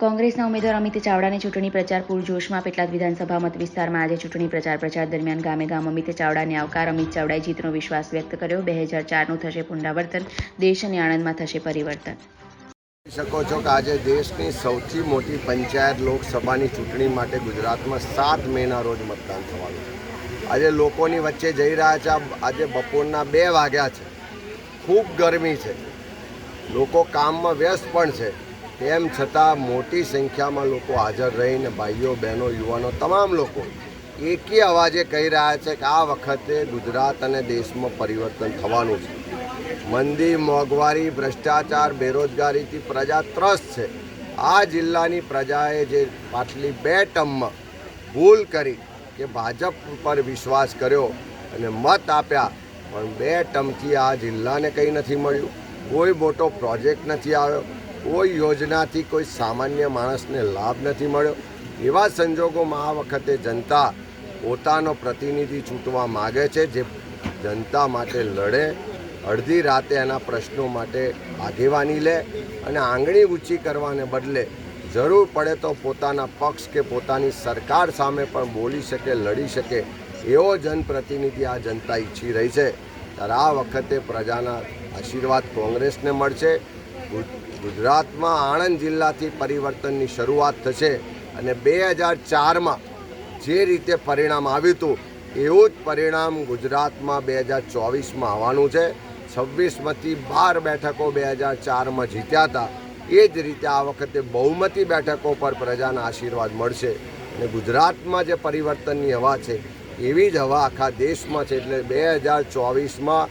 કોંગ્રેસના ઉમેદવાર અમિત ચાવડાની ચૂંટણી પ્રચાર પૂરજોશમાં પેટલાદ વિધાનસભા મત વિસ્તારમાં આજે ચૂંટણી પ્રચાર પ્રચાર દરમિયાન ગામે ગામ અમિત ચાવડાને આવકાર. અમિત ચાવડાએ જીતનો વિશ્વાસ વ્યક્ત કર્યો. બે હજાર ચારનું થશે પુનરાવર્તન. દેશ અને આણંદમાં થશે પરિવર્તન. શકો છો કે આજે દેશની સૌથી મોટી પંચાયત લોકસભાની ચૂંટણી માટે ગુજરાતમાં સાત મેના રોજ મતદાન થવાનું છે. આજે લોકોની વચ્ચે જઈ રહ્યા છે. આજે બપોરના બે વાગ્યા છે. ખૂબ ગરમી છે. લોકો કામમાં વ્યસ્ત પણ છે. તેમ છતાં મોટી સંખ્યામાં લોકો હાજર રહીને ભાઈઓ, બહેનો, યુવાનો, તમામ લોકો એકી અવાજે કહી રહ્યા છે કે આ વખતે ગુજરાત અને દેશમાં પરિવર્તન થવાનું છે. મંદી, મોંઘવારી, ભ્રષ્ટાચાર, બેરોજગારીથી પ્રજા ત્રસ્ત છે. આ જિલ્લાની પ્રજાએ જે પાછલી બે ટર્મમાં ભૂલ કરી કે ભાજપ પર વિશ્વાસ કર્યો અને મત આપ્યા, પણ બે ટર્મથી આ જિલ્લાને કંઈ નથી મળ્યું. કોઈ મોટો પ્રોજેક્ટ નથી આવ્યો. કોઈ યોજનાથી કોઈ સામાન્ય માણસને લાભ નથી મળ્યો. એવા સંજોગોમાં આ વખતે જનતા પોતાનો પ્રતિનિધિ ચૂંટવા માગે છે જે જનતા માટે લડે, અડધી રાતે એના પ્રશ્નો માટે આગેવાની લે અને આંગળી ઊંચી કરવાને બદલે જરૂર પડે તો પોતાના પક્ષ કે પોતાની સરકાર સામે પણ બોલી શકે, લડી શકે એવો જનપ્રતિનિધિ આ જનતા ઈચ્છી રહી છે. ત્યારે આ વખતે પ્રજાના આશીર્વાદ કોંગ્રેસને મળશે. ગુજરાતમાં આણંદ જિલ્લાથી પરિવર્તનની શરૂઆત થશે અને બે હજાર ચારમાં જે રીતે પરિણામ આવ્યું હતું, એવું જ પરિણામ ગુજરાતમાં બે હજાર ચોવીસમાં આવવાનું છે. છવ્વીસમાંથી બાર બેઠકો બે હજાર ચારમાં જીત્યા હતા. એ જ રીતે આ વખતે બહુમતી બેઠકો પર પ્રજાના આશીર્વાદ મળશે. અને ગુજરાતમાં જે પરિવર્તનની હવા છે, એવી જ હવા આખા દેશમાં છે. એટલે બે હજાર ચોવીસમાં